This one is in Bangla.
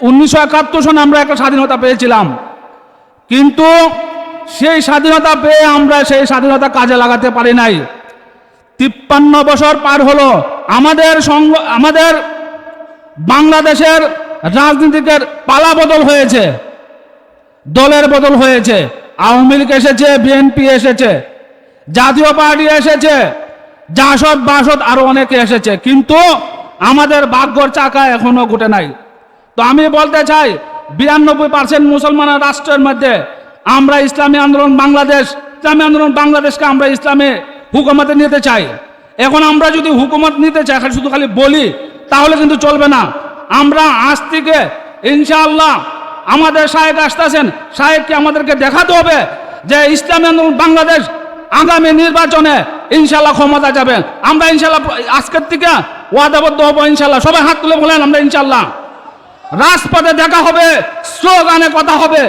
উনিশশো একাত্তর সনে আমরা একটা স্বাধীনতা পেয়েছিলাম। কিন্তু সেই স্বাধীনতা পেয়ে আমরা সেই স্বাধীনতা কাজে লাগাতে পারি নাই। তিপ্পান্ন বছর পার হলো আমাদের সঙ্গ, আমাদের বাংলাদেশের রাজনীতিকের পালা বদল হয়েছে, দলের বদল হয়েছে, আওয়ামী লীগ এসেছে, বিএনপি এসেছে, জাতীয় পার্টি এসেছে, জাসদ বাসদ আরও অনেকে এসেছে। কিন্তু আমাদের ভাগ্যর চাকা এখনও ঘটে নাই। তো আমি বলতে চাই, বিরানব্বই পার্সেন্ট মুসলমান রাষ্ট্রের মধ্যে আমরা ইসলামী আন্দোলন বাংলাদেশ, ইসলামী আন্দোলন বাংলাদেশকে আমরা ইসলামে হুকুমতে নিতে চাই। এখন আমরা যদি হুকুমত নিতে চাই, খালি শুধু খালি বলি, তাহলে কিন্তু চলবে না। আমরা আজ থেকে ইনশাআল্লাহ আমাদের সাহেব আসতেছেন সাহেবকে আমাদেরকে দেখাতে হবে যে ইসলামী আন্দোলন বাংলাদেশ আগামী নির্বাচনে ইনশাল্লাহ ক্ষমতা যাবেন আমরা ইনশাল্লাহ আজকের থেকে ওয়াদাবদ্ধ হব ইনশাল্লাহ সবাই হাত তুলে বলেন, আমরা ইনশাল্লাহ রাজপথে দেখা হবে স্লোগানে কথা হবে।